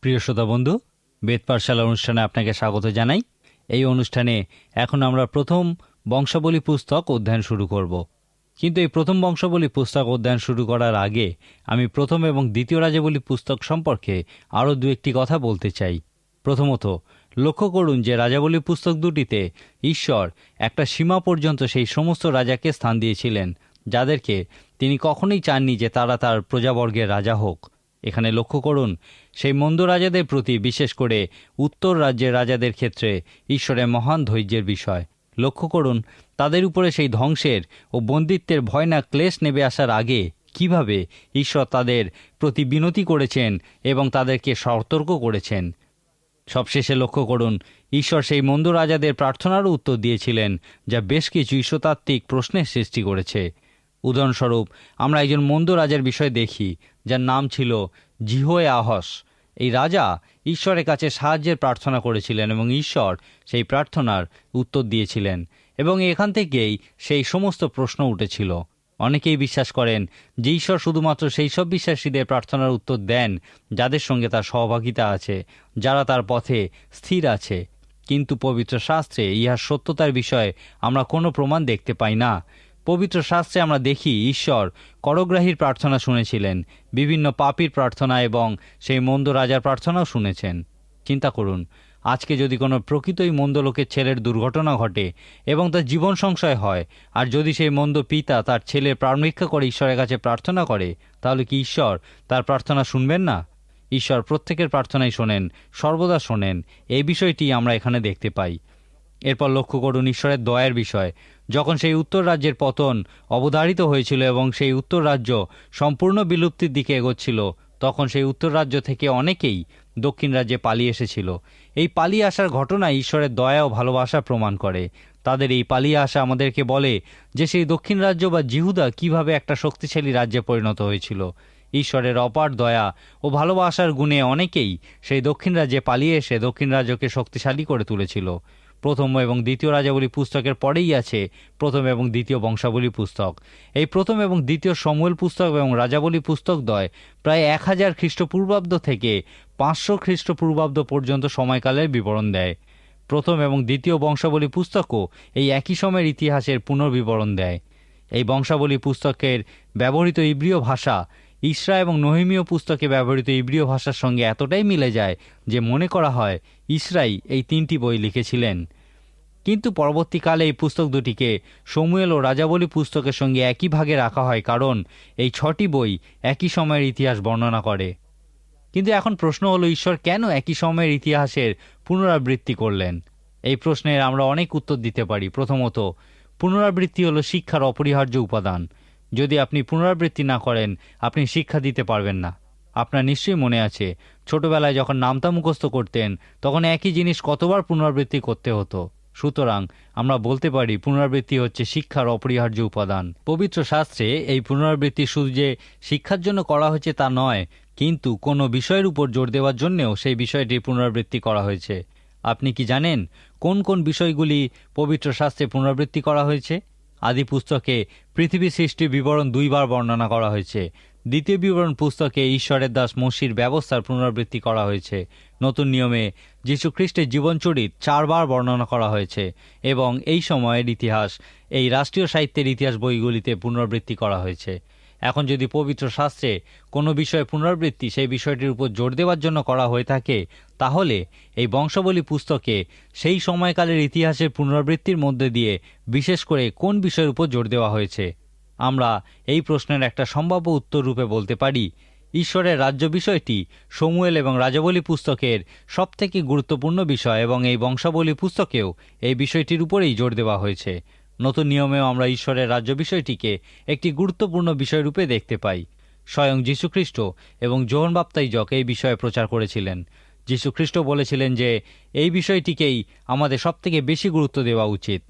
প্রিয় শ্রোতা বন্ধু, বেদ পাঠশালা অনুষ্ঠানে আপনাকে স্বাগত জানাই। এই অনুষ্ঠানে এখন আমরা প্রথম বংশাবলী পুস্তক অধ্যয়ন শুরু করব। কিন্তু এই প্রথম বংশাবলী পুস্তক অধ্যয়ন শুরু করার আগে আমি প্রথম এবং দ্বিতীয় রাজাবলী পুস্তক সম্পর্কে আরও দু একটি কথা বলতে চাই। প্রথমত, লক্ষ্য করুন যে রাজাবলী পুস্তক দুটিতে ঈশ্বর একটা সীমা পর্যন্ত সেই সমস্ত রাজাকে স্থান দিয়েছিলেন, যাদেরকে তিনি কখনোই চাননি যে তারা তার প্রজাবর্গের রাজা হোক। এখানে লক্ষ্য করুন, সেই মন্দ রাজাদের প্রতি বিশেষ করে উত্তর রাজ্যের রাজাদের ক্ষেত্রে ঈশ্বরের মহান ধৈর্যের বিষয়। লক্ষ্য করুন, তাদের উপরে সেই ধ্বংসের ও বন্দিত্বের ভয় না ক্লেশ নেমে আসার আগে কীভাবে ঈশ্বর তাদের প্রতি বিনতি করেছেন এবং তাদেরকে সতর্ক করেছেন? সবশেষে লক্ষ্য করুন, ঈশ্বর সেই মন্দ রাজাদের প্রার্থনারও উত্তর দিয়েছিলেন, যা বেশ কিছু ঈশ্বতাত্ত্বিক প্রশ্নের সৃষ্টি করেছে। উদাহরণস্বরূপ, আমরা একজন মন্দ রাজার বিষয় দেখি যার নাম ছিল জিহোয়ে আহস এই রাজা ঈশ্বরের কাছে সাহায্যের প্রার্থনা করেছিলেন এবং ঈশ্বর সেই প্রার্থনার উত্তর দিয়েছিলেন এবং এখান থেকেই সেই সমস্ত প্রশ্ন উঠেছিল। অনেকেই বিশ্বাস করেন যে ঈশ্বর শুধুমাত্র সেই সব বিশ্বাসীদের প্রার্থনার উত্তর দেন যাদের সঙ্গে তার সহভাগিতা আছে, যারা তার পথে স্থির আছে। কিন্তু পবিত্র শাস্ত্রে ইহার সত্যতার বিষয়ে আমরা কোনো প্রমাণ দেখতে পাই না। পবিত্র শাস্ত্রে আমরা দেখি ঈশ্বর করগ্রাহীর প্রার্থনা শুনেছিলেন, বিভিন্ন পাপির প্রার্থনা এবং সেই মন্দ রাজার প্রার্থনাও শুনেছেন। চিন্তা করুন, আজকে যদি কোনো প্রকৃতই মন্দ লোকের ছেলের দুর্ঘটনা ঘটে এবং তার জীবন সংশয় হয়, আর যদি সেই মন্দ পিতা তার ছেলের প্রাণভিক্ষা করে ঈশ্বরের কাছে প্রার্থনা করে, তাহলে কি ঈশ্বর তার প্রার্থনা শুনবেন না? ঈশ্বর প্রত্যেকের প্রার্থনাই শোনেন, সর্বদা শোনেন, এই বিষয়টি আমরা এখানে দেখতে পাই। এরপর লক্ষ্য করুন ঈশ্বরের দয়ার বিষয়। যখন সেই উত্তর রাজ্যের পতন অবধারিত হয়েছিল এবং সেই উত্তর রাজ্য সম্পূর্ণ বিলুপ্তির দিকে এগোচ্ছিল, তখন সেই উত্তর রাজ্য থেকে অনেকেই দক্ষিণ রাজ্যে পালিয়ে এসেছিল। এই পালিয়ে আসার ঘটনা ঈশ্বরের দয়া ও ভালোবাসা প্রমাণ করে। তাদের এই পালিয়ে আসা আমাদেরকে বলে যে সেই দক্ষিণ রাজ্য বা জিহুদা কীভাবে একটা শক্তিশালী রাজ্যে পরিণত হয়েছিল। ঈশ্বরের অপার দয়া ও ভালোবাসার গুণে অনেকেই সেই দক্ষিণ রাজ্যে পালিয়ে এসে দক্ষিণ রাজ্যকে শক্তিশালী করে তুলেছিল। প্রথম এবং দ্বিতীয় রাজাবলী পুস্তকের পরেই আছে প্রথম এবং দ্বিতীয় বংশাবলী পুস্তক। এই প্রথম এবং দ্বিতীয় সমুয়েল পুস্তক এবং রাজাবলী পুস্তক দয় প্রায় এক হাজার খ্রিস্টপূর্বাব্দ থেকে পাঁচশো খ্রিস্টপূর্বাব্দ পর্যন্ত সময়কালের বিবরণ দেয়। প্রথম এবং দ্বিতীয় বংশাবলী পুস্তকও এই একই সময়ের ইতিহাসের পুনর্বিবরণ দেয়। এই বংশাবলী পুস্তকের ব্যবহৃত ইব্রিয় ভাষা ইসরা এবং নহিমীয় পুস্তকে ব্যবহৃত ইব্রিয় ভাষার সঙ্গে এতটাই মিলে যায় যে মনে করা হয় ইসরাই এই তিনটি বই লিখেছিলেন। কিন্তু পরবর্তীকালে এই পুস্তক দুটিকে সমুয়েল ও রাজাবলী পুস্তকের সঙ্গে একই ভাগে রাখা হয় কারণ এই ছটি বই একই সময়ের ইতিহাস বর্ণনা করে। কিন্তু এখন প্রশ্ন হলো, ঈশ্বর কেন একই সময়ের ইতিহাসের পুনরাবৃত্তি করলেন? এই প্রশ্নের আমরা অনেক উত্তর দিতে পারি। প্রথমত, পুনরাবৃত্তি হলো শিক্ষার অপরিহার্য উপাদান। যদি আপনি পুনরাবৃত্তি না করেন, আপনি শিক্ষা দিতে পারবেন না। আপনার নিশ্চয়ই মনে আছে ছোটবেলায় যখন নামতা মুখস্থ করতেন, তখন একই জিনিস কতবার পুনরাবৃত্তি করতে হতো। সুতরাং, আমরা বলতে পারি পুনরাবৃত্তি হচ্ছে শিক্ষার অপরিহার্য উপাদান। পবিত্র শাস্ত্রে এই পুনরাবৃত্তি শুধু যে শিক্ষার জন্য করা হয়েছে তা নয়, কিন্তু কোনো বিষয়ের উপর জোর দেওয়ার জন্যেও সেই বিষয়টির পুনরাবৃত্তি করা হয়েছে। আপনি কি জানেন কোন কোন বিষয়গুলি পবিত্র শাস্ত্রে পুনরাবৃত্তি করা হয়েছে? আদি পুস্তকে পৃথিবী সৃষ্টির বিবরণ দুইবার বর্ণনা করা হয়েছে। দ্বিতীয় বিবরণ পুস্তকে ঈশ্বরের দাস মসির ব্যবস্থার পুনরাবৃত্তি করা হয়েছে। নতুন নিয়মে যীশুখ্রিস্টের জীবনচরিত চারবার বর্ণনা করা হয়েছে এবং এই সময়ের ইতিহাস, এই রাষ্ট্রীয় সাহিত্যের ইতিহাস বইগুলিতে পুনরাবৃত্তি করা হয়েছে। এখন যদি পবিত্র শাস্ত্রে কোনো বিষয়ে পুনরাবৃত্তি সেই বিষয়টির উপর জোর দেওয়ার জন্য করা হয়ে থাকে, তাহলে এই বংশাবলী পুস্তকে সেই সময়কালের ইতিহাসের পুনরাবৃত্তির মধ্যে দিয়ে বিশেষ করে কোন বিষয়ের উপর জোর দেওয়া হয়েছে? আমরা এই প্রশ্নের একটা সম্ভাব্য উত্তর রূপে বলতে পারি। ঈশ্বরের রাজ্য বিষয়টি সমুয়েল এবং রাজাবলী পুস্তকের সবথেকে গুরুত্বপূর্ণ বিষয় এবং এই বংশাবলী পুস্তকেও এই বিষয়টির উপরেই জোর দেওয়া হয়েছে। নতুন নিয়মেও আমরা ঈশ্বরের রাজ্য বিষয়টিকে একটি গুরুত্বপূর্ণ বিষয় রূপে দেখতে পাই। স্বয়ং যীশুখ্রিস্ট এবং জোহন বাপ্তাইজক এই বিষয়ে প্রচার করেছিলেন। যীশুখ্রিস্ট বলেছিলেন যে, এই বিষয়টিকেই আমাদের সবথেকে বেশি গুরুত্ব দেওয়া উচিত।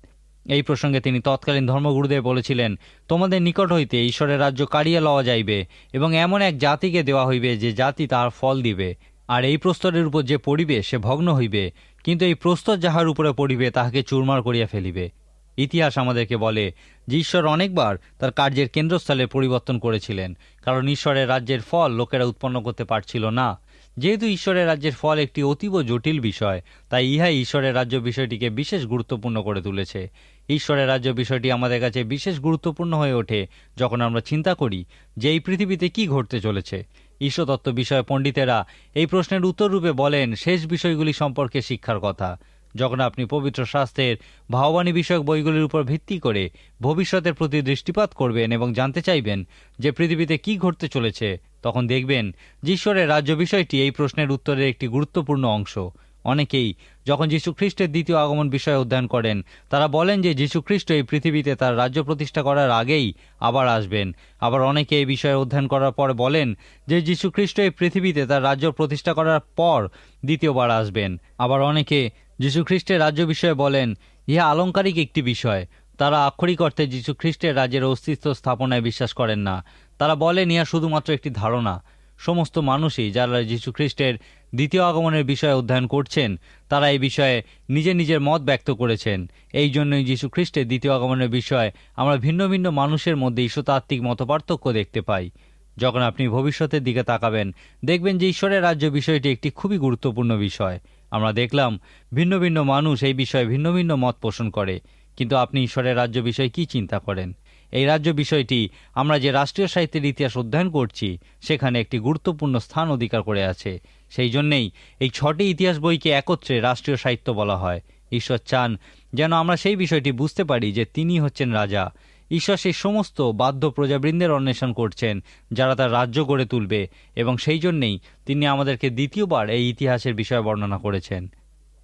এই প্রসঙ্গে তিনি তৎকালীন ধর্মগুরুদেব বলেছিলেন, তোমাদের নিকট হইতে ঈশ্বরের রাজ্য কাড়িয়া লওয়া যাইবে এবং এমন এক জাতিকে দেওয়া হইবে যে জাতি তার ফল দিবে। আর এই প্রস্তরের উপর যে পড়িবে, সে ভগ্ন হইবে। কিন্তু এই প্রস্তর যাহার উপরে পড়িবে, তাহাকে চুরমার করিয়া ফেলিবে। ইতিহাস আমাদেরকে বলে যে ঈশ্বর অনেকবার তার কার্যের কেন্দ্রস্থলে পরিবর্তন করেছিলেন, কারণ ঈশ্বরের রাজ্যের ফল লোকেরা উৎপন্ন করতে পারছিল না। যেহেতু ঈশ্বরের রাজ্যের ফল একটি অতীব জটিল বিষয়, তাই ইহাই ঈশ্বরের রাজ্য বিষয়টিকে বিশেষ গুরুত্বপূর্ণ করে তুলেছে। ঈশ্বরের রাজ্য বিষয়টি আমাদের কাছে বিশেষ গুরুত্বপূর্ণ হয়ে ওঠে যখন আমরা চিন্তা করি যে এই পৃথিবীতে কি ঘটতে চলেছে। ঈশ্বরতত্ত্ব বিষয়ে পণ্ডিতেরা এই প্রশ্নের উত্তর রূপে বলেন, শেষ বিষয়গুলি সম্পর্কে শিক্ষার কথা। যখন আপনি পবিত্র শাস্ত্রের ভাববাণী বিষয়ক বইগুলির উপর ভিত্তি করে ভবিষ্যতের প্রতি দৃষ্টিপাত করবেন এবং জানতে চাইবেন যে পৃথিবীতে কি ঘটতে চলেছে, তখন দেখবেন ঈশ্বরের রাজ্য বিষয়টি এই প্রশ্নের উত্তরের একটি গুরুত্বপূর্ণ অংশ। অনেকেই যখন যীশু খ্রিস্টের দ্বিতীয় আগমন বিষয়ে অধ্যয়ন করেন, তারা বলেন যে যীশু খ্রিস্ট এই পৃথিবীতে তার রাজ্য প্রতিষ্ঠা করার আগেই আবার আসবেন। আবার অনেকে এই বিষয়ে অধ্যয়ন করার পর বলেন যে যীশু খ্রিস্ট এই পৃথিবীতে তার রাজ্য প্রতিষ্ঠা করার পর দ্বিতীয়বার আসবেন। আবার অনেকে যীশু খ্রিস্টের রাজ্য বিষয়ে বলেন, ইহা আলংকারিক একটি বিষয়। তারা আক্ষরিক অর্থে যীশু খ্রিস্টের রাজ্যের অস্তিত্ব স্থাপনায় বিশ্বাস করেন না। তারা বলেন, ইহা শুধুমাত্র একটি ধারণা। সমস্ত মানুষই যারা যীশু খ্রিস্টের দ্বিতীয় আগমনের বিষয়ে অধ্যয়ন করছেন, তারা এই বিষয়ে নিজের নিজের মত ব্যক্ত করেছেন। এই জন্যই যীশু খ্রিস্টের দ্বিতীয় আগমনের বিষয়ে আমরা ভিন্ন ভিন্ন মানুষের মধ্যে ঈশ্বতাত্ত্বিক মতপার্থক্য দেখতে পাই। যখন আপনি ভবিষ্যতের দিকে তাকাবেন, দেখবেন যে ঈশ্বরের রাজ্য বিষয়টি একটি খুবই গুরুত্বপূর্ণ বিষয়। আমরা দেখলাম ভিন্ন ভিন্ন মানুষ এই বিষয়ে ভিন্ন ভিন্ন মত পোষণ করে। কিন্তু আপনি ঈশ্বরের রাজ্য বিষয়ে কি চিন্তা করেন? এই রাজ্য বিষয়টি আমরা যে রাষ্ট্রীয় সাহিত্যের ইতিহাস অধ্যয়ন করছি, সেখানে একটি গুরুত্বপূর্ণ স্থান অধিকার করে আছে। সেই জন্যেই এই ছটি ইতিহাস বইকে একত্রে রাষ্ট্রীয় সাহিত্য বলা হয়। ঈশ্বর চান যেন আমরা সেই বিষয়টি বুঝতে পারি যে তিনি হচ্ছেন রাজা। ঈশ্বর সেই সমস্ত বাধ্য প্রজাবৃন্দের অন্বেষণ করছেন, যারা তার রাজ্য গড়ে তুলবে, এবং সেই জন্যেই তিনি আমাদেরকে দ্বিতীয়বার এই ইতিহাসের বিষয়ে বর্ণনা করেছেন।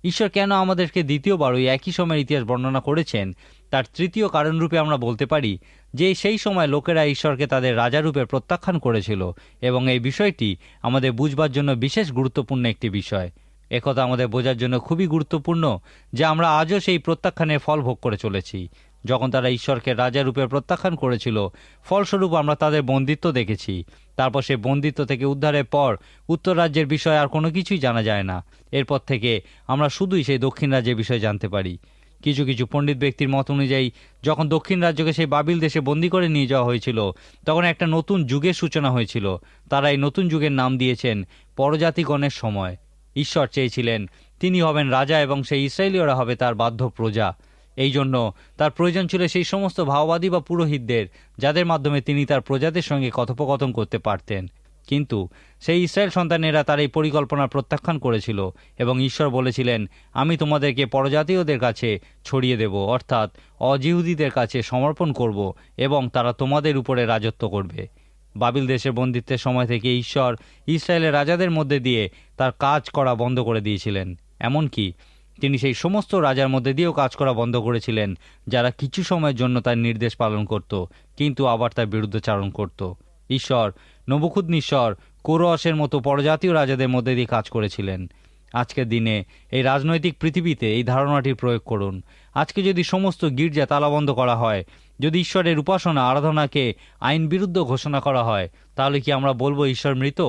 ঈশ্বর কেন আমাদেরকে দ্বিতীয়বার ওই একই সময়ের ইতিহাস বর্ণনা করেছেন, তার তৃতীয় কারণরূপে আমরা বলতে পারি যে সেই সময় লোকেরা ঈশ্বরকে তাদের রাজারূপে প্রত্যাখ্যান করেছিল, এবং এই বিষয়টি আমাদের বুঝবার জন্য বিশেষ গুরুত্বপূর্ণ একটি বিষয়। একথা আমাদের বোঝার জন্য খুবই গুরুত্বপূর্ণ যে আমরা আজও সেই প্রত্যাখ্যানের ফল ভোগ করে চলেছি। যখন তারা ঈশ্বরকে রাজারূপে প্রত্যাখ্যান করেছিল, ফলস্বরূপ আমরা তাদের বন্দিত্ব দেখেছি। তারপর সে বন্দিত্ব থেকে উদ্ধারের পর উত্তর রাজ্যের বিষয়ে আর কোনো কিছুই জানা যায় না। এরপর থেকে আমরা শুধুই সেই দক্ষিণ রাজ্যের বিষয়ে জানতে পারি। কিছু কিছু পণ্ডিত ব্যক্তির মত অনুযায়ী, যখন দক্ষিণ রাজ্যকে সেই বাবিল দেশে বন্দি করে নিয়ে যাওয়া হয়েছিল, তখন একটা নতুন যুগের সূচনা হয়েছিল। তারা এই নতুন যুগের নাম দিয়েছেন পরজাতিগণের সময়। ঈশ্বর চেয়েছিলেন, তিনি হবেন রাজা এবং সেই ইসরায়েলীয়রা হবে তার বাধ্য প্রজা এই জন্য তার প্রয়োজন ছিল সেই সমস্ত ভাওবাদী বা পুরোহিতদের, যাদের মাধ্যমে তিনি তার প্রজাদের সঙ্গে কথোপকথন করতে পারতেন। কিন্তু সেই ইসরায়েল সন্তানেরা তার এই পরিকল্পনা প্রত্যাখ্যান করেছিল এবং ঈশ্বর বলেছিলেন, আমি তোমাদেরকে পরজাতীয়দের কাছে ছড়িয়ে দেব, অর্থাৎ অজিহুদীদের কাছে সমর্পণ করব এবং তারা তোমাদের উপরে রাজত্ব করবে। বাবিল দেশের বন্দিত্বের সময় থেকে ঈশ্বর ইসরায়েলের রাজাদের মধ্যে দিয়ে তার কাজ করা বন্ধ করে দিয়েছিলেন। এমনকি তিনি সেই সমস্ত রাজার মধ্যে দিয়েও কাজ করা বন্ধ করেছিলেন, যারা কিছু সময়ের জন্য তার নির্দেশ পালন করত, কিন্তু আবার তার বিরুদ্ধচারণ করত। ঈশ্বর নবখুদ্নিশ্বর কোরসের মতো পরজাতীয় রাজাদের মধ্যে দিয়ে কাজ করেছিলেন। আজকের দিনে এই রাজনৈতিক পৃথিবীতে এই ধারণাটির প্রয়োগ করুন। আজকে যদি সমস্ত গির্জা তালাবন্ধ করা হয়, যদি ঈশ্বরের উপাসনা আরাধনাকে আইন বিরুদ্ধ ঘোষণা করা হয়, তাহলে কি আমরা বলব ঈশ্বর মৃত?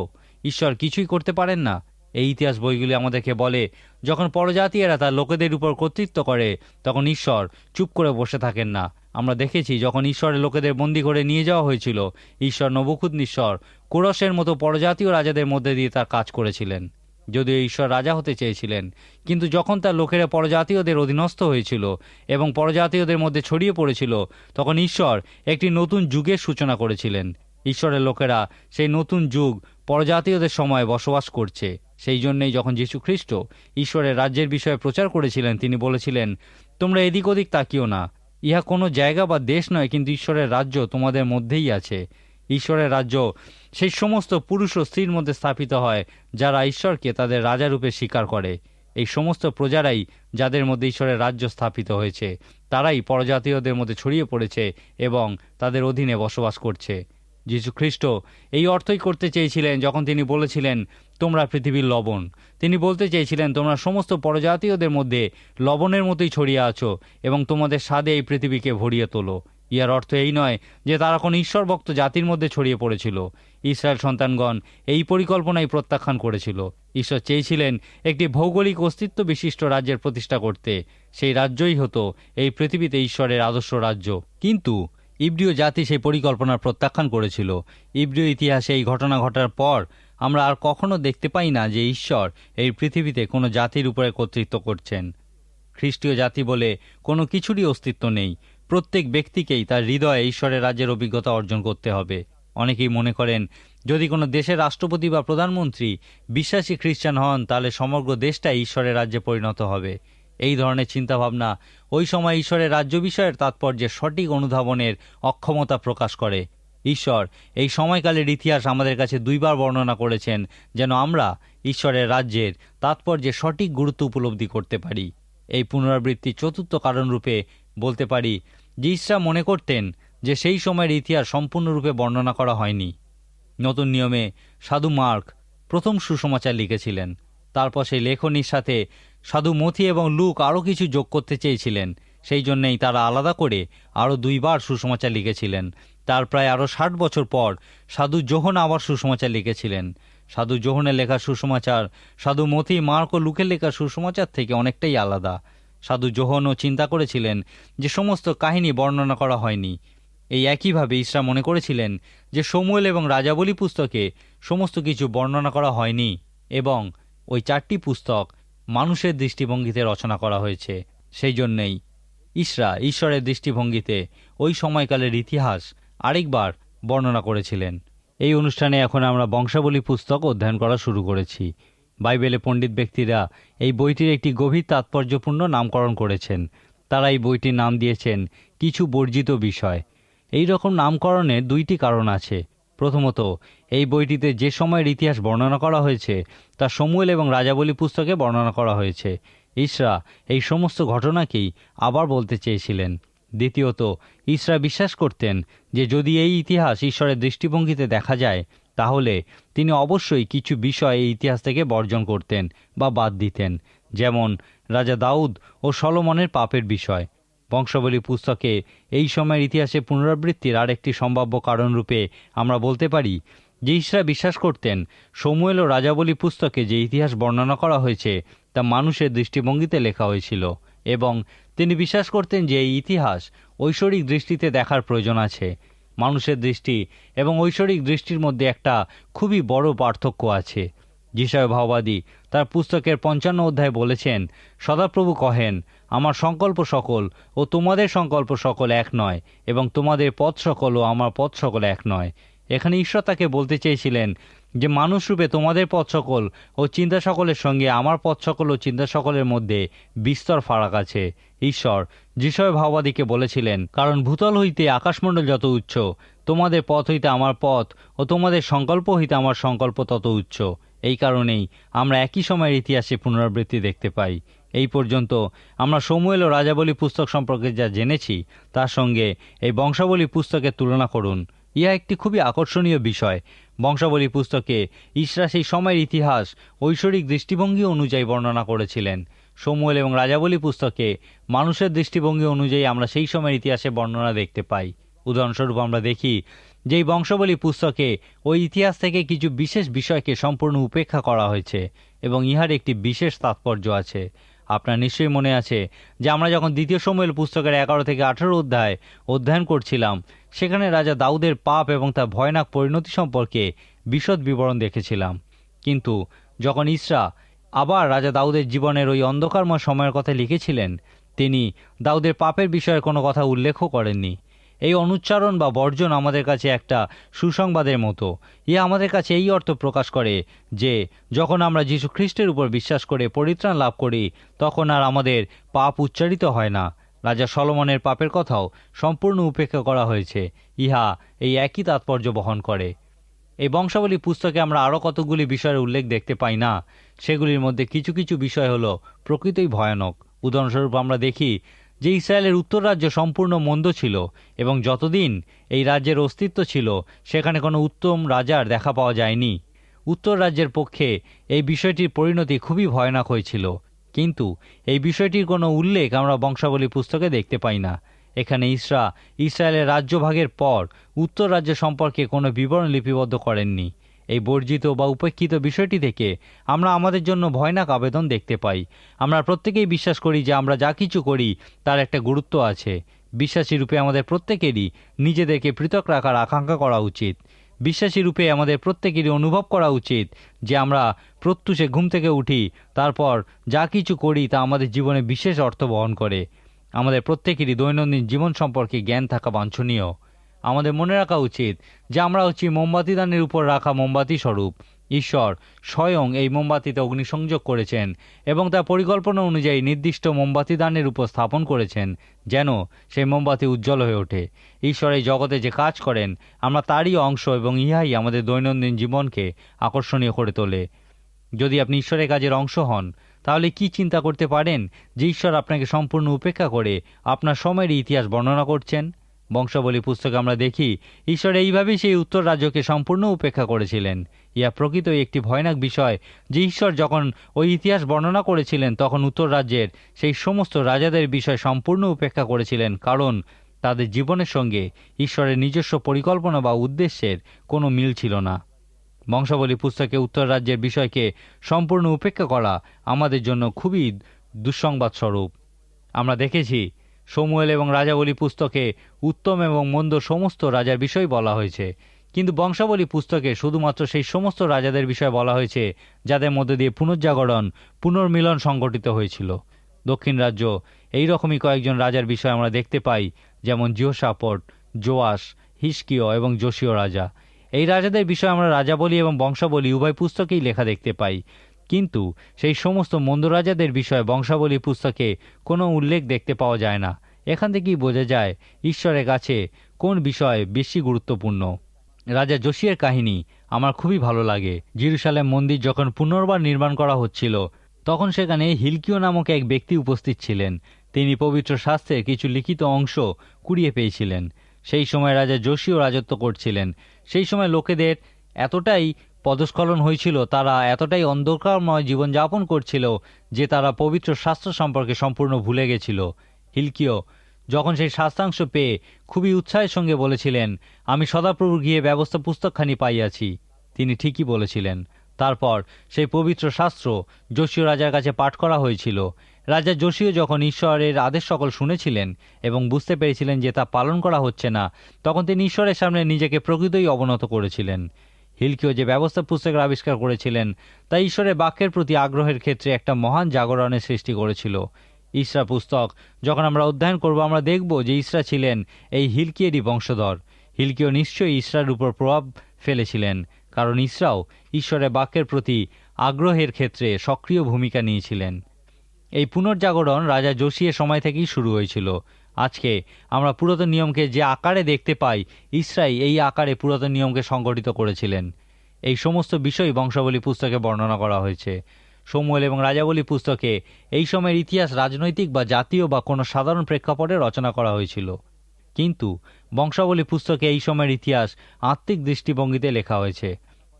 ঈশ্বর কিছুই করতে পারেন না? এই ইতিহাস বইগুলি আমাদেরকে বলে, যখন পরজাতীয়রা তার লোকেদের উপর কর্তৃত্ব করে, তখন ঈশ্বর চুপ করে বসে থাকেন না। আমরা দেখেছি, যখন ঈশ্বরের লোকেদের বন্দি করে নিয়ে যাওয়া হয়েছিল, ঈশ্বর নবখুদ নবকুদনিশ্বর কোরসের মতো পরজাতীয় রাজাদের মধ্যে দিয়ে তার কাজ করেছিলেন। যদিও ঈশ্বর রাজা হতে চেয়েছিলেন, কিন্তু যখন তার লোকেরা পরজাতীয়দের অধীনস্থ হয়েছিল এবং পরজাতীয়দের মধ্যে ছড়িয়ে পড়েছিল, তখন ঈশ্বর একটি নতুন যুগের সূচনা করেছিলেন। ঈশ্বরের লোকেরা সেই নতুন যুগ পরজাতীয়দের সময় বসবাস করছে। সেই জন্যেই যখন যীশু খ্রিস্ট ঈশ্বরের রাজ্যের বিষয়ে প্রচার করেছিলেন, তিনি বলেছিলেন, তোমরা এদিক ওদিক তাকিও না। ইহা কোনো জায়গা বা দেশ নয়, কিন্তু ঈশ্বরের রাজ্য তোমাদের মধ্যেই আছে। ঈশ্বরের রাজ্য, সেই সমস্ত পুরুষ ও স্ত্রীর মধ্যে স্থাপিত হয়, যারা ঈশ্বরকে তাদের রাজারূপে স্বীকার করে। এই সমস্ত প্রজারাই যাদের মধ্যে ঈশ্বরের রাজ্য স্থাপিত হয়েছে, তারাই পরজাতীয়দের মধ্যে ছড়িয়ে পড়েছে এবং তাদের অধীনে বসবাস করছে। যীশু খ্রিস্ট এই অর্থই করতে চেয়েছিলেন যখন তিনি বলেছিলেন তোমরা পৃথিবীর লবণ। তিনি বলতে চেয়েছিলেন, তোমরা সমস্ত পরজাতীয়দের মধ্যে লবণের মতোই ছড়িয়ে আছো এবং তোমাদের স্বাদে এই পৃথিবীকে ভরিয়ে তোলো। ইহার অর্থ এই নয় যে তারা কোনো ঈশ্বরভক্ত জাতির মধ্যে ছড়িয়ে পড়েছিল। ইসরায়েল সন্তানগণ এই পরিকল্পনাই প্রত্যাখ্যান করেছিল। ঈশ্বর চেয়েছিলেন একটি ভৌগোলিক অস্তিত্ব বিশিষ্ট রাজ্যের প্রতিষ্ঠা করতে। সেই রাজ্যই হতো এই পৃথিবীতে ঈশ্বরের আদর্শ রাজ্য। কিন্তু ইব্রিয় জাতি সেই পরিকল্পনার প্রত্যাখ্যান করেছিল। ইব্রিয় ইতিহাসে এই ঘটনা ঘটার পর আমরা আর কখনো দেখতে পাই না যে ঈশ্বর এই পৃথিবীতে কোনো জাতির উপরে কর্তৃত্ব করছেন। খ্রিস্টীয় জাতি বলে কোনো কিছুরই অস্তিত্ব নেই। প্রত্যেক ব্যক্তিকেই তার হৃদয়ে ঈশ্বরের রাজ্যের অভিজ্ঞতা অর্জন করতে হবে। অনেকেই মনে করেন, যদি কোনো দেশের রাষ্ট্রপতি বা প্রধানমন্ত্রী বিশ্বাসী খ্রিস্টান হন, তাহলে সমগ্র দেশটাই ঈশ্বরের রাজ্যে পরিণত হবে। এই ধরনের চিন্তাভাবনা ওই সময় ঈশ্বরের রাজ্য বিষয়ের তাৎপর্যের সঠিক অনুধাবনের অক্ষমতা প্রকাশ করে। ঈশ্বর। এই সময়কালের ইতিহাস আমাদের কাছে দুইবার বর্ণনা করেছেন যেন আমরা ঈশ্বরের রাজ্যের তাৎপর্যে সঠিক গুরুত্ব উপলব্ধি করতে পারি। এই পুনরাবৃত্তি চতুর্থ কারণরূপে বলতে পারি যে ইসরা মনে করতেন যে সেই সময়ের ইতিহাস সম্পূর্ণরূপে বর্ণনা করা হয়নি। নতুন নিয়মে সাধু মার্ক প্রথম সুসমাচার লিখেছিলেন। তারপর সেই লেখনীর সাথে সাধু মথি এবং লুক আরও কিছু যোগ করতে চেয়েছিলেন। সেই জন্যেই তারা আলাদা করে আরও দুইবার সুসমাচার লিখেছিলেন। তার প্রায় আরও ষাট বছর পর সাধু জোহন আবার সুসমাচার লিখেছিলেন। সাধু জোহনের লেখা সুসমাচার, সাধু মথি মার্ক ও লুকের লেখা সুসমাচার থেকে অনেকটাই আলাদা। সাধু জোহনও চিন্তা করেছিলেন যে সমস্ত কাহিনী বর্ণনা করা হয়নি। এই একইভাবে ইসরা মনে করেছিলেন যে সমুয়েল এবং রাজাবলী পুস্তকে সমস্ত কিছু বর্ণনা করা হয়নি এবং ওই চারটি পুস্তক মানুষের দৃষ্টিভঙ্গিতে রচনা করা হয়েছে। সেই জন্যেই ইসরা ঈশ্বরের দৃষ্টিভঙ্গিতে ওই সময়কালের ইতিহাস আরেকবার বর্ণনা করেছিলেন। এই অনুষ্ঠানে এখন আমরা বংশাবলী পুস্তক অধ্যয়ন করা শুরু করেছি। বাইবেলে পণ্ডিত ব্যক্তিরা এই বইটির একটি গভীর তাৎপর্যপূর্ণ নামকরণ করেছেন। তারা এই বইটির নাম দিয়েছেন, কিছু বর্জিত বিষয় এই রকম নামকরণের দুইটি কারণ আছে। প্রথমত, এই বইটিতে যে সময়ের ইতিহাস বর্ণনা করা হয়েছে, তা সমুয়েল এবং রাজাবলী পুস্তকে বর্ণনা করা হয়েছে। ইসরা এই সমস্ত ঘটনাকেই আবার বলতে চেয়েছিলেন। দ্বিতীয়ত, ইসরা বিশ্বাস করতেন যে যদি এই ইতিহাস ঈশ্বরের দৃষ্টিভঙ্গিতে দেখা যায়, তাহলে তিনি অবশ্যই কিছু বিষয় এই ইতিহাস থেকে বর্জন করতেন বা বাদ দিতেন, যেমন রাজা দাউদ ও সলমনের পাপের বিষয়। বংশাবলী পুস্তকে এই সময়ের ইতিহাসে পুনরাবৃত্তির আরেকটি সম্ভাব্য কারণরূপে আমরা বলতে পারি যে ইসরা বিশ্বাস করতেন সমুয়েল ও রাজাবলী পুস্তকে যে ইতিহাস বর্ণনা করা হয়েছে, তা মানুষের দৃষ্টিভঙ্গিতে লেখা হয়েছিল। এবং তিনি বিশ্বাস করতেন যে এই ইতিহাস ঐশ্বরিক দৃষ্টিতে দেখার প্রয়োজন আছে। মানুষের দৃষ্টি এবং ঐশ্বরিক দৃষ্টির মধ্যে একটা খুবই বড় পার্থক্য আছে। যিশয় ভাওবাদী তার পুস্তকের পঞ্চান্ন অধ্যায় বলেছেন, সদাপ্রভু কহেন, আমার সংকল্প সকল ও তোমাদের সংকল্প সকল এক নয় এবং তোমাদের পথ সকল ও আমার পথ সকল এক নয়। এখানে ঈশ্বর তাকে বলতে চেয়েছিলেন যে মানুষরূপে তোমাদের পথ সকল ও চিন্তা সকলের সঙ্গে আমার পথ সকল ও চিন্তা সকলের মধ্যে বিস্তর ফারাক আছে। ঈশ্বর, যিশয় ভাওবাদীকে বলেছিলেন, কারণ ভূতল হইতে আকাশমণ্ডল যত উচ্চ, তোমাদের পথ হইতে আমার পথ ও তোমাদের সংকল্প হইতে আমার সংকল্প তত উচ্চ। এই কারণেই আমরা একই সময়ের ইতিহাসে পুনরাবৃত্তি দেখতে পাই। এই পর্যন্ত আমরা সমুয়েল ও রাজাবলী পুস্তক সম্পর্কে যা জেনেছি, তার সঙ্গে এই বংশাবলী পুস্তকের তুলনা করুন। ইহা একটি খুবই আকর্ষণীয় বিষয়। বংশাবলী পুস্তকে ইসরা সেই সময়ের ইতিহাস ঐশ্বরিক দৃষ্টিভঙ্গি অনুযায়ী বর্ণনা করেছিলেন। সমুয়েল এবং রাজাবলী পুস্তকে মানুষের দৃষ্টিভঙ্গি অনুযায়ী আমরা সেই সময়ের ইতিহাসে বর্ণনা দেখতে পাই। উদাহরণস্বরূপ আমরা দেখি, যেই বংশাবলী পুস্তকে ওই ইতিহাস থেকে কিছু বিশেষ বিষয়কে সম্পূর্ণ উপেক্ষা করা হয়েছে এবং ইহার একটি বিশেষ তাৎপর্য আছে। আপনার নিশ্চয়ই মনে আছে যে আমরা যখন দ্বিতীয় সময়ের পুস্তকের এগারো থেকে আঠেরো অধ্যায় অধ্যয়ন করছিলাম, সেখানে রাজা দাউদের পাপ এবং তার ভয়ানক পরিণতি সম্পর্কে বিশদ বিবরণ দেখেছিলাম। কিন্তু যখন ইসরা আবার রাজা দাউদের জীবনের ওই অন্ধকারময় সময়ের কথা লিখেছিলেন, তিনি দাউদের পাপের বিষয়ে কোনো কথা উল্লেখও করেননি। এই অনুচ্চারণ বা বর্জন আমাদের কাছে একটা সুসংবাদের মতো। ইয়ে আমাদের কাছে এই অর্থ প্রকাশ করে যে, যখন আমরা যীশু খ্রিস্টের উপর বিশ্বাস করে পরিত্রাণ লাভ করি, তখন আর আমাদের পাপ উচ্চারিত হয় না। রাজা সলমনের পাপের কথাও সম্পূর্ণ উপেক্ষা করা হয়েছে। ইহা এই একই তাৎপর্য বহন করে। এই বংশাবলী পুস্তকে আমরা আরও কতগুলি বিষয়ের উল্লেখ দেখতে পাই না, সেগুলির মধ্যে কিছু কিছু বিষয় হলো প্রকৃতই ভয়ানক। উদাহরণস্বরূপ আমরা দেখি যে ইসরায়েলের উত্তর রাজ্য সম্পূর্ণ মন্দ ছিল এবং যতদিন এই রাজ্যের অস্তিত্ব ছিল, সেখানে কোনো উত্তম রাজার দেখা পাওয়া যায়নি। উত্তর রাজ্যের পক্ষে এই বিষয়টির পরিণতি খুবই ভয়ানক হয়েছিল। কিন্তু এই বিষয়টির কোনো উল্লেখ আমরা বংশাবলী পুস্তকে দেখতে পাই না। এখানে ইসরা ইসরায়েলের রাজ্যভাগের পর উত্তর রাজ্য সম্পর্কে কোনো বিবরণ লিপিবদ্ধ করেননি। এই বর্জিত বা উপেক্ষিত বিষয়টি থেকে আমরা আমাদের জন্য ভয়ানক আবেদন দেখতে পাই। আমরা প্রত্যেকেই বিশ্বাস করি যে আমরা যা কিছু করি, তার একটা গুরুত্ব আছে। বিশ্বাসী রূপে আমাদের প্রত্যেকেরই নিজেদেরকে পৃথক রাখার আকাঙ্ক্ষা করা উচিত। বিশ্বাসী রূপে আমাদের প্রত্যেকেরই অনুভব করা উচিত যে আমরা প্রত্যুষে ঘুম থেকে উঠি, তারপর যা কিছু করি তা আমাদের জীবনে বিশেষ অর্থ বহন করে। আমাদের প্রত্যেকেরই দৈনন্দিন জীবন সম্পর্কে জ্ঞান থাকা বাঞ্ছনীয়। আমাদের মনে রাখা উচিত যে আমরা হচ্ছি মোমবাতি দানের উপর রাখা মোমবাতি স্বরূপ। ঈশ্বর স্বয়ং এই মোমবাতিতে অগ্নিসংযোগ করেছেন এবং তার পরিকল্পনা অনুযায়ী নির্দিষ্ট মোমবাতি দানের উপর স্থাপন করেছেন যেন সেই মোমবাতি উজ্জ্বল হয়ে ওঠে। ঈশ্বর এই জগতে যে কাজ করেন, আমরা তারই অংশ এবং ইহাই আমাদের দৈনন্দিন জীবনকে আকর্ষণীয় করে তোলে। যদি আপনি ঈশ্বরের কাজের অংশ হন, তাহলে কি চিন্তা করতে পারেন যে ঈশ্বর আপনাকে সম্পূর্ণ উপেক্ষা করে আপনার সময়ের ইতিহাস বর্ণনা করছেন? বংশাবলী পুস্তকে আমরা দেখি, ঈশ্বর এইভাবেই সেই উত্তর রাজ্যকে সম্পূর্ণ উপেক্ষা করেছিলেন। ইয়া প্রকৃতই একটি ভয়ানক বিষয় যে ঈশ্বর যখন ওই ইতিহাস বর্ণনা করেছিলেন, তখন উত্তর রাজ্যের সেই সমস্ত রাজাদের বিষয় সম্পূর্ণ উপেক্ষা করেছিলেন। কারণ তাদের জীবনের সঙ্গে ঈশ্বরের নিজস্ব পরিকল্পনা বা উদ্দেশ্যের কোনো মিল ছিল না। বংশাবলী পুস্তকে উত্তর রাজ্যের বিষয়কে সম্পূর্ণ উপেক্ষা করা আমাদের জন্য খুবই দুঃসংবাদস্বরূপ। আমরা দেখেছি সমুয়েল এবং রাজাবলী পুস্তকে উত্তম এবং মন্দ সমস্ত রাজার বিষয় বলা হয়েছে। কিন্তু বংশাবলী পুস্তকে শুধুমাত্র সেই সমস্ত রাজাদের বিষয়ে বলা হয়েছে, যাদের মধ্যে দিয়ে পুনর্জাগরণ, পুনর্মিলন সংগঠিত হয়েছিল। দক্ষিণ রাজ্য এই রকমই কয়েকজন রাজার বিষয় আমরা দেখতে পাই, যেমন জিওসাপট জোয়াস হিসকিয় এবং যোশীয় রাজা। এই রাজাদের বিষয়ে আমরা রাজাবলী এবং বংশাবলী উভয় পুস্তকেই লেখা দেখতে পাই। কিন্তু সেই সমস্ত মন্দ রাজাদের বিষয়ে বংশাবলী পুস্তকে কোনো উল্লেখ দেখতে পাওয়া যায় না। এখান থেকেই বোঝা যায় ঈশ্বরের কাছে কোন বিষয় বেশি গুরুত্বপূর্ণ। রাজা যোশিয়ের কাহিনী আমার খুবই ভালো লাগে। জিরুসালেম মন্দির যখন পুনর্বার নির্মাণ করা হচ্ছিল, তখন সেখানে হিলকিও নামক এক ব্যক্তি উপস্থিত ছিলেন। তিনি পবিত্র শাস্ত্রের কিছু লিখিত অংশ কুড়িয়ে পেয়েছিলেন। সেই সময় রাজা যোশীও রাজত্ব করছিলেন। সেই সময় লোকেদের এতটাই পদস্খলন হয়েছিল, তারা এতটাই অন্ধকারময় জীবনযাপন করছিল যে তারা পবিত্র শাস্ত্র সম্পর্কে সম্পূর্ণ ভুলে গেছিল। হিলকিও যখন সেই শাস্ত্রাংশ পেয়ে খুবই উৎসাহের সঙ্গে বলেছিলেন, আমি সদাপ্রভু গিয়ে ব্যবস্থা পুস্তকখানি পাইয়াছি। তিনি ঠিকই বলেছিলেন। তারপর সেই পবিত্র শাস্ত্র যোশীয় রাজার কাছে পাঠ করা হয়েছিল। রাজা যোশীয় যখন ঈশ্বরের আদেশ সকল শুনেছিলেন এবং বুঝতে পেরেছিলেন যে তা পালন করা হচ্ছে না, তখন তিনি ঈশ্বরের সামনে নিজেকে প্রকৃতই অবনত করেছিলেন। হিলকিও যে ব্যবস্থা পুস্তকের আবিষ্কার করেছিলেন, তা ঈশ্বরের বাক্যের প্রতি আগ্রহের ক্ষেত্রে একটা মহান জাগরণের সৃষ্টি করেছিল। ইসরা পুস্তক, যখন আমরা অধ্যয়ন করব, আমরা দেখব যে ইসরা ছিলেন এই হিলকিয়েরই বংশধর। হিলকিও নিশ্চয়ই ইসরার উপর প্রভাব ফেলেছিলেন, কারণ ইসরাও ঈশ্বরের বাক্যের প্রতি আগ্রহের ক্ষেত্রে সক্রিয় ভূমিকা নিয়েছিলেন। এই পুনর্জাগরণ রাজা যোশীর সময় থেকেই শুরু হয়েছিল। আজকে আমরা পুরাতন নিয়মকে যে আকারে দেখতে পাই, ইসরাই এই আকারে পুরাতন নিয়মকে সংগঠিত করেছিলেন। এই সমস্ত বিষয় বংশাবলী পুস্তকে বর্ণনা করা হয়েছে। সমুয়েল এবং রাজাবলী পুস্তকে এই সময়ের ইতিহাস রাজনৈতিক বা জাতীয় বা কোনো সাধারণ প্রেক্ষাপটে রচনা করা হয়েছিল। কিন্তু বংশাবলী পুস্তকে এই সময়ের ইতিহাস আত্মিক দৃষ্টিভঙ্গিতে লেখা হয়েছে।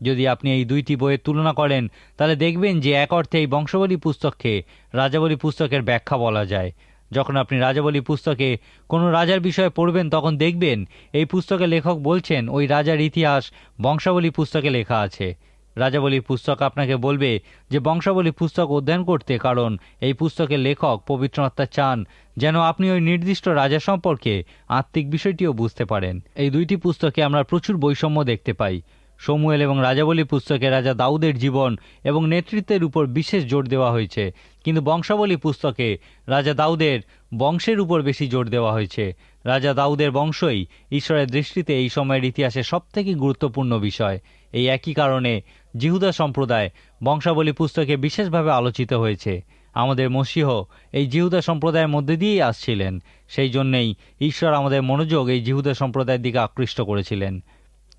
যদি আপনি এই দুইটি বইয়ের তুলনা করেন, তাহলে দেখবেন যে এক অর্থে এই বংশাবলী পুস্তককে রাজাবলী পুস্তকের ব্যাখ্যা বলা যায়। যখন আপনি রাজাবলী পুস্তকে কোনো রাজার বিষয়ে পড়বেন, তখন দেখবেন এই পুস্তকে লেখক বলছেন, ওই রাজার ইতিহাস বংশাবলী পুস্তকে লেখা আছে। রাজাবলী পুস্তক আপনাকে বলবে যে, বংশাবলী পুস্তক অধ্যয়ন করতে, কারণ এই পুস্তকের লেখক পবিত্র আত্মা চান, যেন আপনি ওই নির্দিষ্ট রাজা সম্পর্কে আত্মিক বিষয়টিও বুঝতে পারেন। এই দুইটি পুস্তকে আমরা প্রচুর বৈষম্য দেখতে পাই। সমুয়েল এবং রাজাবলী পুস্তকে রাজা দাউদের জীবন এবং নেতৃত্বের উপর বিশেষ জোর দেওয়া হয়েছে। কিন্তু বংশাবলী পুস্তকে রাজা দাউদের বংশের উপর বেশি জোর দেওয়া হয়েছে। রাজা দাউদের বংশই ঈশ্বরের দৃষ্টিতে এই সময়ের ইতিহাসে সবথেকে গুরুত্বপূর্ণ বিষয়। এই একই কারণে জিহুদা সম্প্রদায় বংশাবলী পুস্তকে বিশেষভাবে আলোচিত হয়েছে। আমাদের মসিহ এই জিহুদা সম্প্রদায়ের মধ্যে দিয়েই আসছিলেন। সেই জন্যেই ঈশ্বর আমাদের মনোযোগ এই জিহুদা সম্প্রদায়ের দিকে আকৃষ্ট করেছিলেন।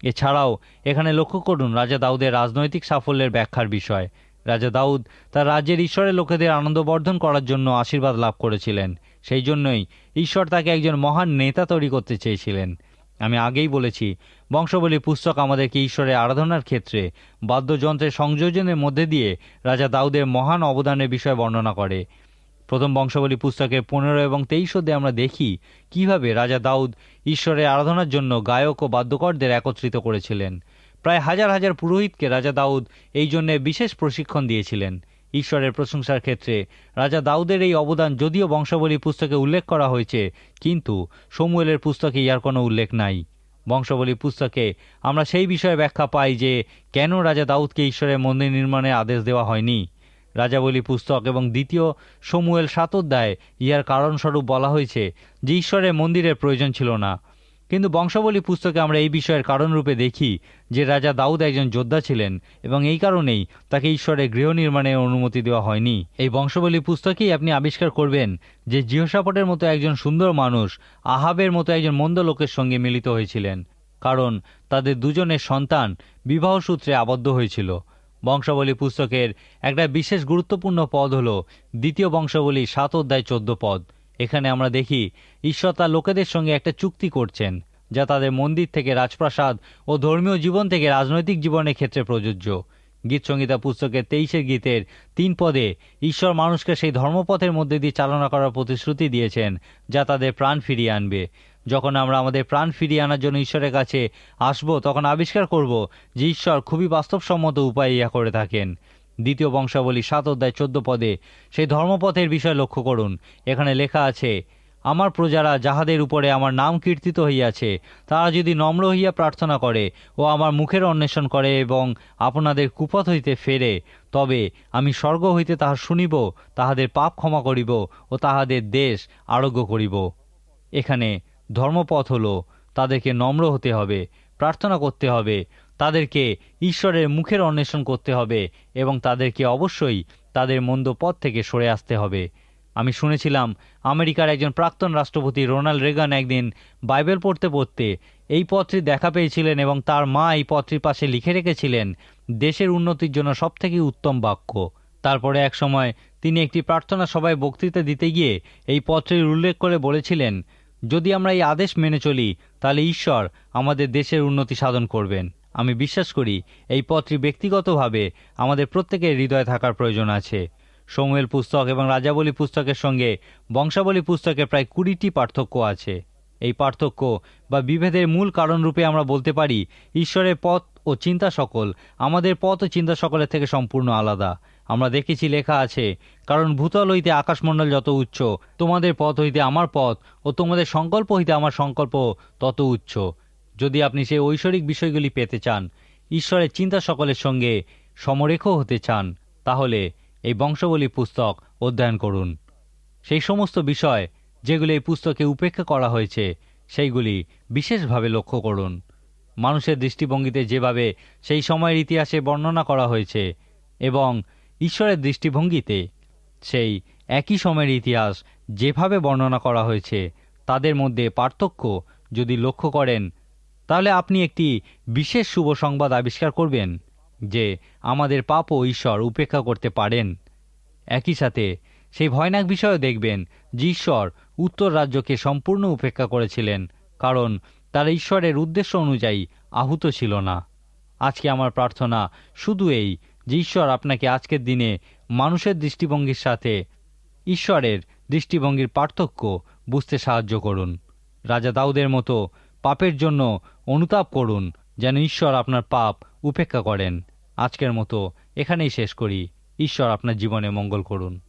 এছাড়াও এখানে লক্ষ্য করুন রাজা দাউদের রাজনৈতিক সাফল্যের ব্যাখ্যার বিষয়। রাজা দাউদ তার রাজ্যের ঈশ্বরের লোকেদের আনন্দবর্ধন করার জন্য আশীর্বাদ লাভ করেছিলেন। সেই জন্যই ঈশ্বর তাকে একজন মহান নেতা তৈরি করতে চেয়েছিলেন। আমি আগেই বলেছি বংশবলী পুস্তক আমাদেরকে ঈশ্বরের আরাধনার ক্ষেত্রে, বাদ্যযন্ত্রের সংযোজনের মধ্যে দিয়ে রাজা দাউদের মহান অবদানের বিষয়ে বর্ণনা করে। প্রথম বংশাবলী পুস্তকের পনেরো এবং তেইশ অধ্যায়ে আমরা দেখি কীভাবে রাজা দাউদ ঈশ্বরের আরাধনার জন্য গায়ক ও বাদ্যকরদের একত্রিত করেছিলেন। প্রায় হাজার হাজার পুরোহিতকে রাজা দাউদ এই জন্যে বিশেষ প্রশিক্ষণ দিয়েছিলেন। ঈশ্বরের প্রশংসার ক্ষেত্রে রাজা দাউদের এই অবদান যদিও বংশাবলী পুস্তকে উল্লেখ করা হয়েছে, কিন্তু সমুয়েলের পুস্তকে ইয়ার কোনো উল্লেখ নাই। বংশাবলী পুস্তকে আমরা সেই বিষয়ে ব্যাখ্যা পাই যে কেন রাজা দাউদকে ঈশ্বরের মন্দির নির্মাণের আদেশ দেওয়া হয়নি। রাজাবলী পুস্তক এবং দ্বিতীয় সমুয়েল সাত অধ্যায় ইহার কারণস্বরূপ বলা হয়েছে যে ঈশ্বরের মন্দিরের প্রয়োজন ছিল না। কিন্তু বংশাবলী পুস্তকে আমরা এই বিষয়ের কারণরূপে দেখি যে রাজা দাউদ একজন যোদ্ধা ছিলেন এবং এই কারণেই তাকে ঈশ্বরের গৃহ নির্মাণের অনুমতি দেওয়া হয়নি। এই বংশাবলী পুস্তকেই আপনি আবিষ্কার করবেন যে জিহসাপটের মতো একজন সুন্দর মানুষ আহাবের মতো একজন মন্দ লোকের সঙ্গে মিলিত হয়েছিলেন, কারণ তাদের দুজনের সন্তান বিবাহ সূত্রে আবদ্ধ হয়েছিল। বংশাবলী পুস্তকের একটা বিশেষ গুরুত্বপূর্ণ পদ হল দ্বিতীয় বংশাবলী সাত অধ্যায় চোদ্দ পদ। এখানে আমরা দেখি, ঈশ্বর তার লোকেদের সঙ্গে একটা চুক্তি করছেন, যা তাদের মন্দির থেকে রাজপ্রাসাদ ও ধর্মীয় জীবন থেকে রাজনৈতিক জীবনের ক্ষেত্রে প্রযোজ্য। গীত সংহিতা পুস্তকের তেইশের গীতের তিন পদে ঈশ্বর মানুষকে সেই ধর্মপথের মধ্যে দিয়ে চালনা করার প্রতিশ্রুতি দিয়েছেন, যা তাদের প্রাণ ফিরিয়ে আনবে। যখন আমরা আমাদের প্রাণ ফিরিয়ে আনার জন্য ঈশ্বরের কাছে আসব, তখন আবিষ্কার করব যে ঈশ্বর খুবই বাস্তবসম্মত উপায় ইয়া করে থাকেন। দ্বিতীয় বংশাবলী সাত অধ্যায় চোদ্দ পদে সেই ধর্মপথের বিষয় লক্ষ্য করুন। এখানে লেখা আছে, আমার প্রজারা যাহাদের উপরে আমার নাম কীর্তিত হইয়াছে, তারা যদি নম্র হইয়া প্রার্থনা করে ও আমার মুখের অন্বেষণ করে এবং আপনাদের কুপথ হইতে ফেরে, তবে আমি স্বর্গ হইতে তাহা শুনিব, তাহাদের পাপ ক্ষমা করিব ও তাহাদের দেশ আরোগ্য করিব। এখানে ধর্মপথ হলো, তাদেরকে নম্র হতে হবে, প্রার্থনা করতে হবে, তাদেরকে ঈশ্বরের মুখের অন্বেষণ করতে হবে এবং তাদেরকে অবশ্যই তাদের মন্দ পথ থেকে সরে আসতে হবে। আমি শুনেছিলাম, আমেরিকার একজন প্রাক্তন রাষ্ট্রপতি রোনাল্ড রেগান একদিন বাইবেল পড়তে পড়তে এই পত্রটি দেখা পেয়েছিলেন এবং তার মা এই পত্রটির পাশে লিখে রেখেছিলেন, দেশের উন্নতির জন্য সবথেকে উত্তম বাক্য। তারপরে এক সময় তিনি একটি প্রার্থনা সভায় বক্তৃতা দিতে গিয়ে এই পত্রের উল্লেখ করে বলেছিলেন যদি আমরা এই আদেশ মেনে চলি, তাহলে ঈশ্বর আমাদের দেশের উন্নতি সাধন করবেন। আমি বিশ্বাস করি, এই পথটি ব্যক্তিগতভাবে আমাদের প্রত্যেকের হৃদয়ে থাকার প্রয়োজন আছে। সমুয়েল পুস্তক এবং রাজাবলী পুস্তকের সঙ্গে বংশাবলী পুস্তকের প্রায় কুড়িটি পার্থক্য আছে। এই পার্থক্য বা বিভেদের মূল কারণরূপে আমরা বলতে পারি, ঈশ্বরের পথ ও চিন্তা সকল। আমাদের পথ ও চিন্তা সকলের থেকে সম্পূর্ণ আলাদা। আমরা দেখেছি লেখা আছে, কারণ ভূতল হইতে আকাশমণ্ডল যত উচ্চ, তোমাদের পথ হইতে আমার পথ ও তোমাদের সংকল্প হইতে আমার সংকল্প তত উচ্চ। যদি আপনি সেই ঐশ্বরিক বিষয়গুলি পেতে চান, ঈশ্বরের চিন্তা সকলের সঙ্গে সমরেখ হতে চান, তাহলে এই বংশবলী পুস্তক অধ্যয়ন করুন। সেই সমস্ত বিষয় যেগুলি এই পুস্তকে উপেক্ষা করা হয়েছে, সেইগুলি বিশেষভাবে লক্ষ্য করুন। মানুষের দৃষ্টিভঙ্গিতে যেভাবে সেই সময়ের ইতিহাসে বর্ণনা করা হয়েছে এবং ঈশ্বরের দৃষ্টিভঙ্গিতে সেই একই সময়ের ইতিহাস যেভাবে বর্ণনা করা হয়েছে, তাদের মধ্যে পার্থক্য যদি লক্ষ্য করেন, তাহলে আপনি একটি বিশেষ শুভ সংবাদ আবিষ্কার করবেন যে আমাদের পাপও ঈশ্বর উপেক্ষা করতে পারেন। একই সাথে সেই ভয়ানক বিষয়ও দেখবেন যে ঈশ্বর উত্তর রাজ্যকে সম্পূর্ণ উপেক্ষা করেছিলেন, কারণ তারা ঈশ্বরের উদ্দেশ্য অনুযায়ী আহুত ছিল না। আজকে আমার প্রার্থনা শুধু এই যে ঈশ্বর আপনাকে আজকের দিনে মানুষের দৃষ্টিভঙ্গির সাথে ঈশ্বরের দৃষ্টিভঙ্গির পার্থক্য বুঝতে সাহায্য করুন। রাজা দাউদের মতো পাপের জন্য অনুতাপ করুন যেন ঈশ্বর আপনার পাপ উপেক্ষা করেন। আজকের মতো এখানেই শেষ করি। ঈশ্বর আপনার জীবনে মঙ্গল করুন।